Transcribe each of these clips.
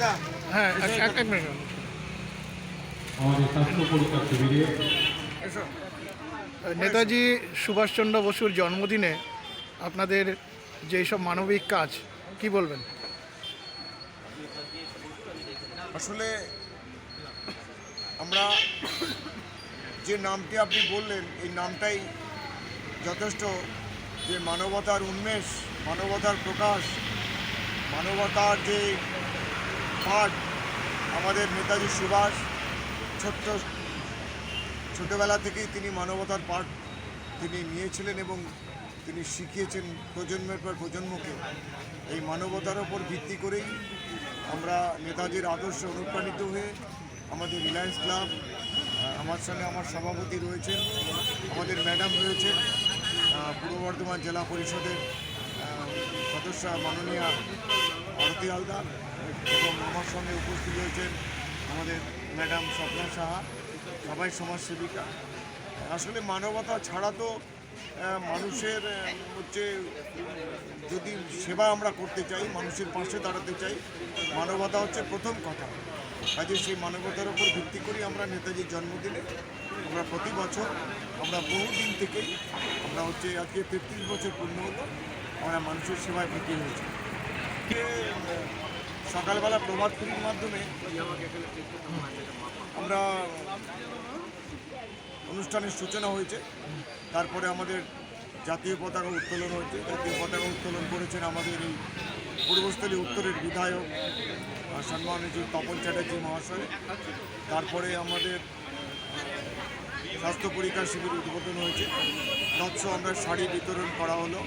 হ্যাঁ এক এক- এক মিনিট। আমাদের স্বাস্থ্য পরীক্ষা শিবিরে নেতাজি সুভাষচন্দ্র বসুর জন্মদিনে আপনাদের যেই সব মানবিক কাজ কি বলবেন? আসলে আমরা যে নামটি আপনি বললেন এই নামটাই যথেষ্ট যে মানবতার উন্মেষ মানবতার প্রকাশ মানবতার যে পাঠ আমাদের নেতাজি সুভাষ ছোট্ট, ছোটোবেলা থেকেই তিনি মানবতার পাঠ তিনি নিয়েছিলেন এবং তিনি শিখিয়েছেন প্রজন্মের পর প্রজন্মকে। এই মানবতার ওপর ভিত্তি করেই আমরা নেতাজির আদর্শে অনুপ্রাণিত হয়ে আমাদের রিলায়েন্স ক্লাব আমার সঙ্গে আমার সভাপতি রয়েছেন, আমাদের ম্যাডাম রয়েছেন পূর্ব বর্ধমান জেলা পরিষদের আহ, মাননীয়া আরতি হালদার এবং আমার সঙ্গে উপস্থিত রয়েছেন আমাদের ম্যাডাম স্বপ্না সাহা সবাই সমাজসেবিকা। আসলে মানবতা ছাড়া তো মানুষের হচ্ছে যদি সেবা আমরা করতে চাই মানুষের পাশে দাঁড়াতে চাই মানবতা হচ্ছে প্রথম কথা। কাজে সেই মানবতার উপর ভিত্তি করে আমরা নেতাজির জন্মদিনে আমরা প্রতি বছর আমরা বহুদিন থেকেই আমরা হচ্ছে আজকে তেত্রিশ বছর পূর্ণ হলো। আমরা মানুষের সেবায় ব্রতী হয়েছি সকালবেলা প্রভাত ফেরির মাধ্যমে আমরা অনুষ্ঠানের সূচনা হয়েছে। তারপরে আমাদের জাতীয় পতাকা উত্তোলন হয়েছে। জাতীয় পতাকা উত্তোলন করেছেন আমাদের এই পূর্বস্থলী উত্তরের বিধায়ক আহ, সম্মানীয় তপন চ্যাটার্জি মহাশয়। তারপরে আমাদের স্বাস্থ্য পরীক্ষা শিবির উদ্বোধন হয়েছে। তৎস আমরা শাড়ি বিতরণ করা হলো।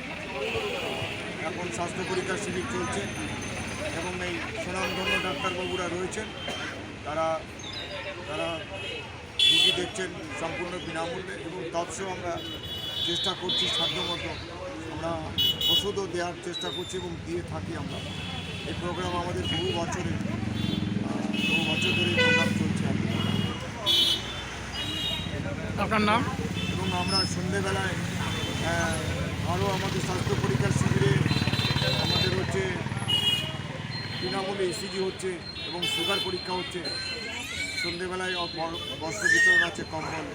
এখন স্বাস্থ্য পরীক্ষা শিবির চলছে এবং এই সুনামধন্য ডাক্তারবাবুরা রয়েছেন। তারা তারা রুগী দেখছেন সম্পূর্ণ বিনামূল্যে এবং তৎসব আমরা চেষ্টা করছি সাধ্যমতো আমরা ওষুধও দেওয়ার চেষ্টা করছি এবং দিয়ে থাকি আমরা। এই প্রোগ্রাম আমাদের বহু বছরের, বহু বছর ধরে প্রোগ্রাম চলছে আর কি। আপনার নাম? এবং আমরা সন্ধেবেলায় আরও আমাদের স্বাস্থ্য পরীক্ষার শিবিরে আমাদের হচ্ছে বিনামূল্যে ইসিজি হচ্ছে এবং সুগার পরীক্ষা হচ্ছে। সন্ধেবেলায় বস্ত্র বিতরণ আছে কম্বল,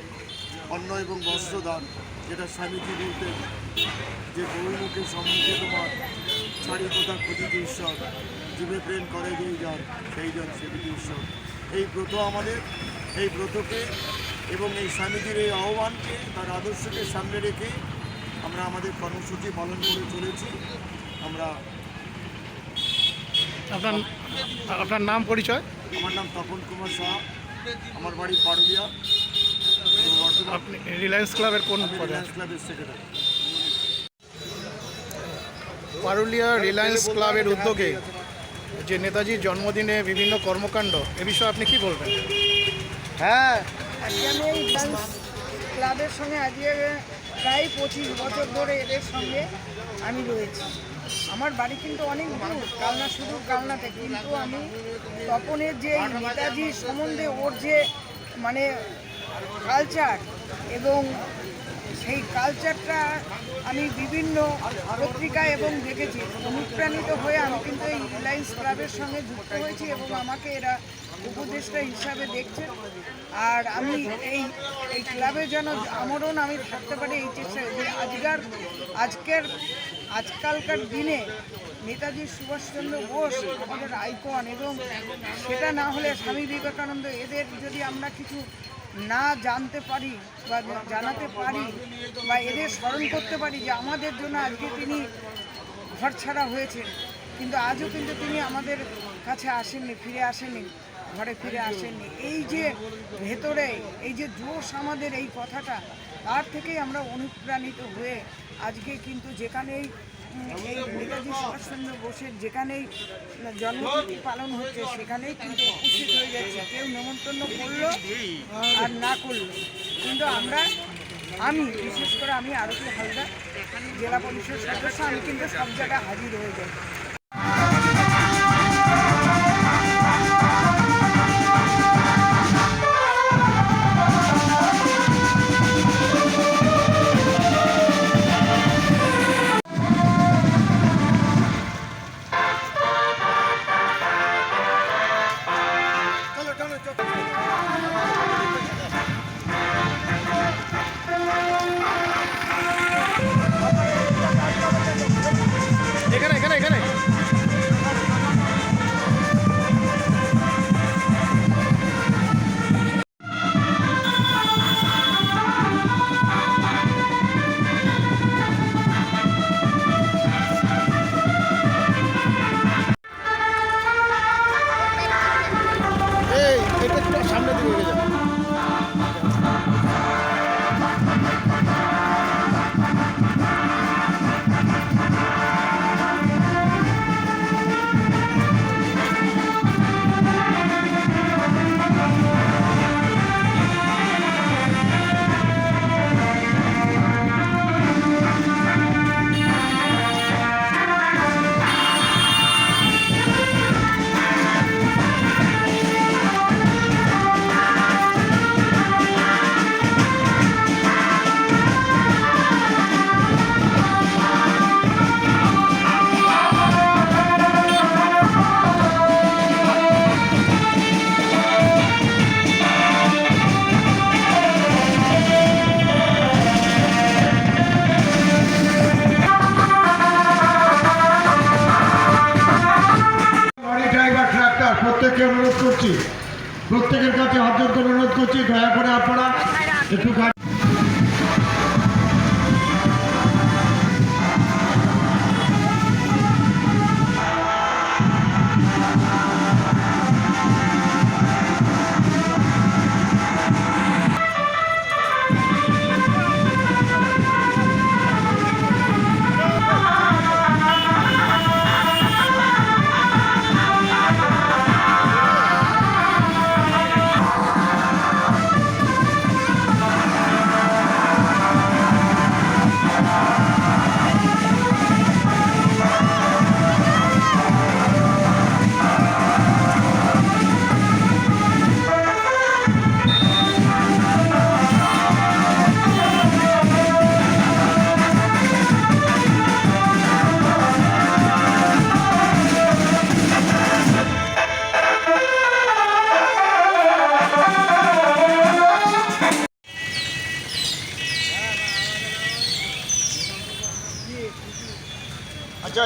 অন্ন এবং বস্ত্রদান যেটা স্বামীজি বলতেন যে বহুমুখে সম্মুখে তোমার ছাড়ি কোথা খুঁজিতে ঈশ্বর জীবে প্রেম করে যেই যান সেই জন সেবিতে ঈশ্বর। এই ব্রত আমাদের, এই ব্রতকে এবং এই স্বামীজির এই আহ্বানকে তার আদর্শকে সামনে রেখে আমরা আমাদের কর্মসূচি পালন করে চলেছি। আমরা আপনার আপনার নাম পরিচয়? আমার নাম তপন কুমার শাহ আমার বাড়ি পাড়ুলিয়া পূর্ব আপনি রিলায়েন্স ক্লাবের কোন রিলায়েন্স ক্লাবের সেক্রেটারি পারুলিয়া রিলায়েন্স ক্লাবের উদ্যোগে যে নেতাজির জন্মদিনে বিভিন্ন কর্মকাণ্ড এ বিষয়ে আপনি কি বলবেন? হ্যাঁ আজকে আমি এই ডান্স ক্লাবের সঙ্গে আজকে প্রায় পঁচিশ বছর ধরে এদের সঙ্গে আমি রয়েছি। আমার বাড়ি কিন্তু অনেক দূর, কালনা শুধু কালনাতে। কিন্তু আমি তপনের যে নেতাজি সম্বন্ধে ওর যে মানে কালচার এবং সেই কালচারটা আমি বিভিন্ন পত্রিকায় এবং দেখেছি। অনুপ্রাণিত হয়ে আমি কিন্তু এই রিলায়েন্স ক্লাবের সঙ্গে যুক্ত হয়েছি এবং আমাকে এরা উপদেষ্টা হিসাবে দেখছে। আর আমি এই এই ক্লাবে যেন আমরণ আমি থাকতে পারি, এই চেষ্টা আজকার আজকের, আজকালকার দিনে নেতাজি সুভাষচন্দ্র বোস আমাদের আইকন এবং সেটা না হলে স্বামী বিবেকানন্দ, এদের যদি আমরা কিছু না জানতে পারি বা জানাতে পারি বা এদের স্মরণ করতে পারি যে আমাদের জন্য আজকে তিনি ঘর ছাড়া হয়েছে কিন্তু আজও কিন্তু তিনি আমাদের কাছে আসেননি, ফিরে আসেননি। ঘরে ফিরে আসেননি। এই যে ভেতরে, এই যে জোশ আমাদের এই কথাটা, তার থেকেই আমরা অনুপ্রাণিত হয়ে আজকে কিন্তু যেখানেই এই নেতাজি সুভাষচন্দ্র বোসের যেখানেই জন্মতিথি পালন হচ্ছে, সেখানেই কিন্তু উপস্থিত হয়ে যাচ্ছে। কেউ নেমন্তন্ন করল আর না করল। কিন্তু আমরা, আমি, বিশেষ করে আমি আরতি হালদার, জেলা পরিষদ সদস্য, আমি কিন্তু সব জায়গায় হাজির হয়ে যাই। প্রত্যেককে অনুরোধ করছি প্রত্যেকের কাছে হাত অনুরোধ করছি দয়া করে আপনারা একটু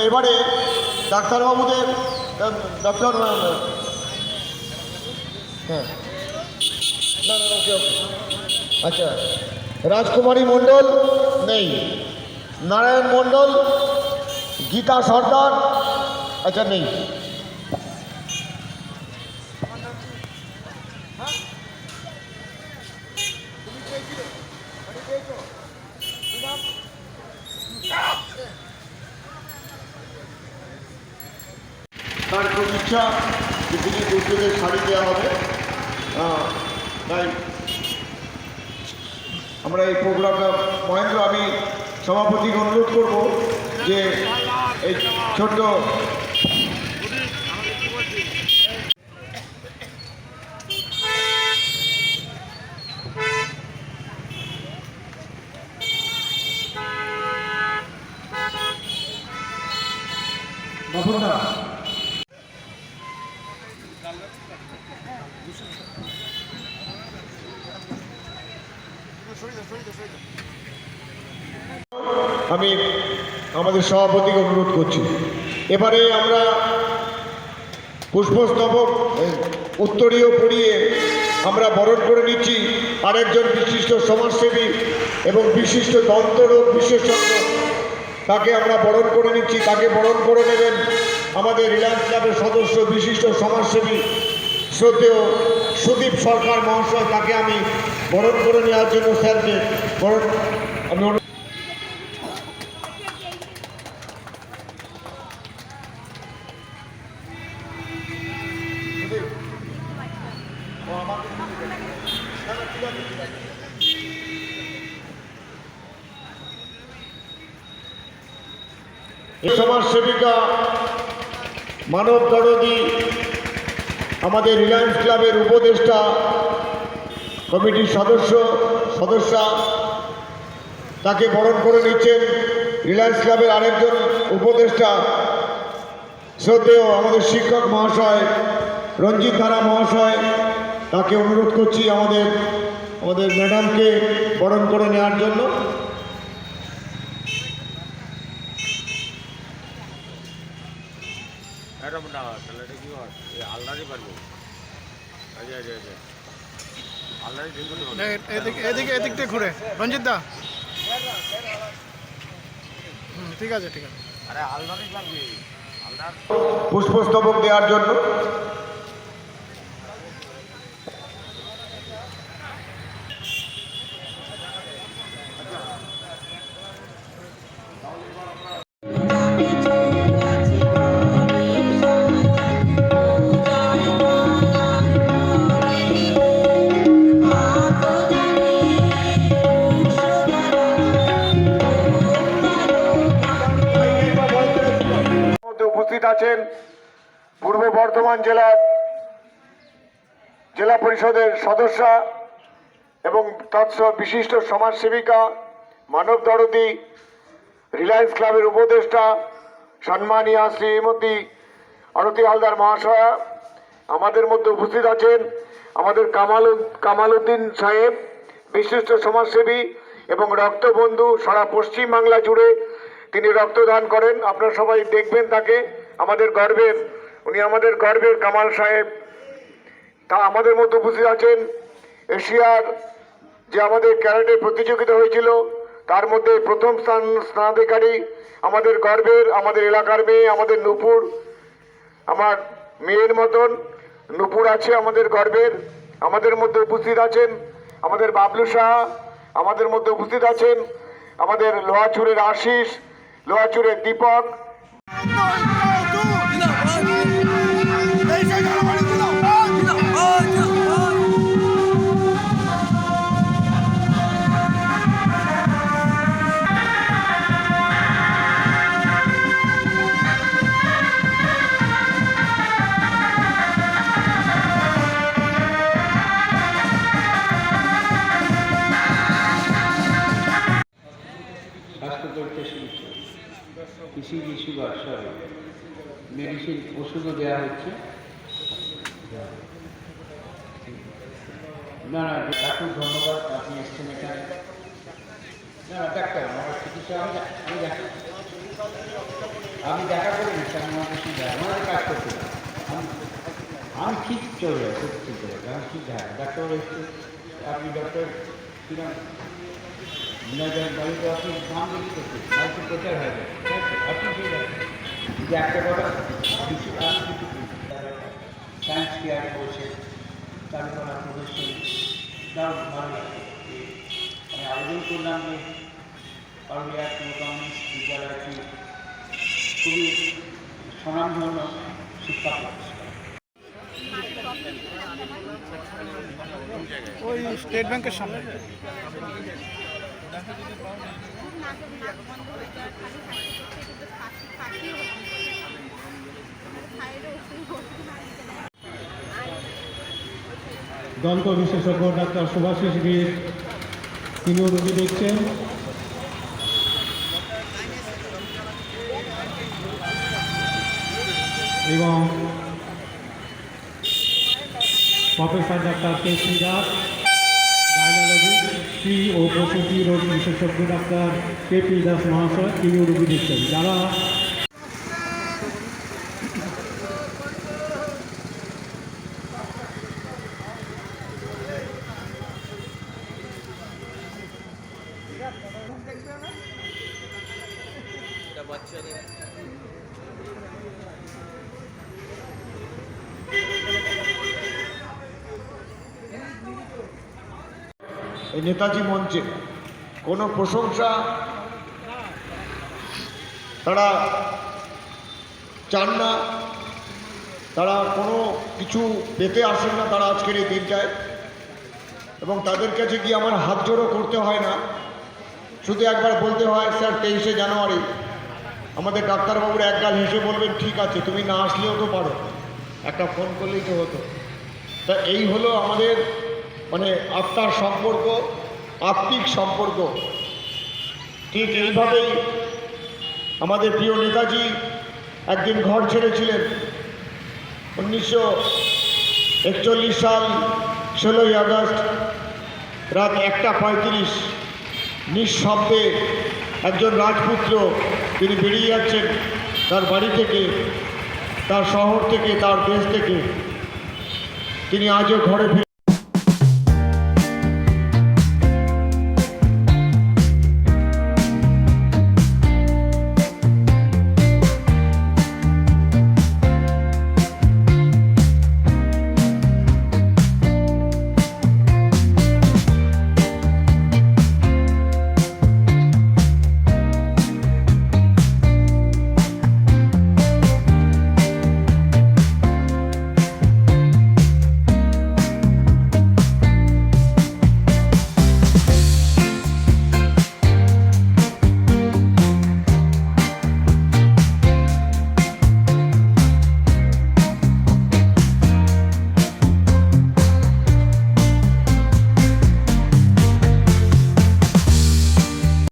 এবারে ডাক্তারবাবুদের ডক্টর হ্যাঁ। আচ্ছা রাজকুমারী মণ্ডল নেই। নারায়ণ মণ্ডল গীতা সর্দার আচ্ছা নেই। ইচ্ছা যে তিনি দুর্যোগের শাড়ি দেওয়া হবে। তাই আমরা এই প্রোগ্রামটা মহেন্দ্র, আমি সভাপতিকে অনুরোধ করব যে এই ছোট্ট বাবুদা আমি আমাদের সভাপতিকে অনুরোধ করছি। এবারে আমরা পুষ্পস্তবক উত্তরীয় পড়িয়ে আমরা বরণ করে নিচ্ছি আরেকজন বিশিষ্ট সমাজসেবী এবং বিশিষ্ট দন্তরোগ বিশেষজ্ঞ। তাকে আমরা বরণ করে নিচ্ছি। তাকে বরণ করে নেবেন আমাদের রিলায়েন্স ক্লাবের সদস্য, বিশিষ্ট সমাজসেবী শ্রদ্ধেয় সুদীপ সরকার মহাশয়। তাকে আমি বরণ করে নেওয়ার জন্য স্যারকে বরণ আমি অনুরোধ এই সমাজসেবিকা মানব দরদি, আমাদের রিলায়েন্স ক্লাবের উপদেষ্টা, কমিটির সদস্য, সদস্যা, তাকে বরণ করে নিচ্ছেন রিলায়েন্স ক্লাবের আরেকজন উপদেষ্টা, শ্রদ্ধেয় আমাদের শিক্ষক মহাশয়, রঞ্জিত ধারা মহাশয়, তাকে অনুরোধ করছি আমাদের আমাদের ম্যাডামকে বরণ করে নেওয়ার জন্য। ঘুরে। রঞ্জিত দা। হুম ঠিক আছে ঠিক আছে। পুষ্পস্তবক দেওয়ার জন্য। সদস্যা এবং তৎসহ বিশিষ্ট সমাজসেবিকা মানব দরদি রিলায়েন্স ক্লাবের উপদেষ্টা সম্মানীয়া শ্রীমতী আরতি হালদার মহাশয়া আমাদের মধ্যে উপস্থিত আছেন আমাদের কামাল কামাল উদ্দিন সাহেব, বিশিষ্ট সমাজসেবী এবং রক্তবন্ধু সারা পশ্চিম বাংলা জুড়ে তিনি রক্তদান করেন। আপনারা সবাই দেখবেন তাকে। আমাদের গর্বের, উনি আমাদের গর্বের কামাল সাহেব। তা আমাদের মধ্যে উপস্থিত আছেন এশিয়ার যে আমাদের ক্যারাটে প্রতিযোগিতা হয়েছিল, তার মধ্যে প্রথম স্থান স্নানাধিকারী, আমাদের গর্বের, আমাদের এলাকার মেয়ে, আমাদের নুপুর, আমার মেয়ের মতন নুপুর আছে আমাদের গর্বের, আমাদের মধ্যে উপস্থিত আছেন আমাদের বাবলু সাহা, আমাদের মধ্যে উপস্থিত আছেন আমাদের লোহাচুরের আশিস, লোহাচুরের দীপক। আপনি এখানে না ডাক্তার আমার চিকিৎসা আমি আমি আমি দেখা করে নিচ্ছি আমি আমার দেখা আমাদের কাজ করতে আমি ঠিক চলে যাই ঠিক চলে যাই আমি ঠিক দেখা ডাক্তার এসছে আপনি ডক্টর কিরম নজর বাড়িতে আপনি নাম হয়ে যাবে করছে তারপর দারুণ ভালো করলাম যে পারুলিয়া কমিউনিস্ট বিদ্যালয় একটি খুবই স্বনামধন্য শিক্ষা প্রতিষ্ঠান। ওই স্টেট ব্যাংকের সামনে। দন্ত বিশেষজ্ঞ ডাক্তার সুভাষিস বীর তিনিও রোগী দেখছেন এবং professor doctor K Das gynaecology স্ত্রী ও প্রসূতি রোগ বিশেষজ্ঞ ডাক্তার কে পি দাস মহাশয়, তিনিও রোগী দেখছেন। যারা এই নেতাজি মঞ্চে কোনো প্রশংসা তারা চান না, তারা কোনো কিছু পেতে আসেন না তারা আজকের এই দিনটায়। এবং তাদের কাছে গিয়ে আমার হাত জোড়ো করতে হয় না শুধু একবার বলতে হয়, স্যার, তেইশে জানুয়ারি। আমাদের ডাক্তারবাবুরা একগাল হেসে বলবেন, ঠিক আছে, তুমি না আসলেও তো পারো। একটা ফোন করলেই তো হতো। তা এই হলো আমাদের মানে আত্মার সম্পর্ক, আত্মিক সম্পর্ক। ঠিক এইভাবেই আমাদের প্রিয় নেতাজি একদিন ঘর ছেড়েছিলেন। উনিশশো একচল্লিশ সাল ষোলোই আগস্ট, রাত একটা পঁয়ত্রিশ। নিঃশব্দে একজন রাজপুত্র তিনি বেরিয়ে যাচ্ছেন তার বাড়ি থেকে, তার শহর থেকে, তার দেশ থেকে। তিনি আজও ঘরে ফিরে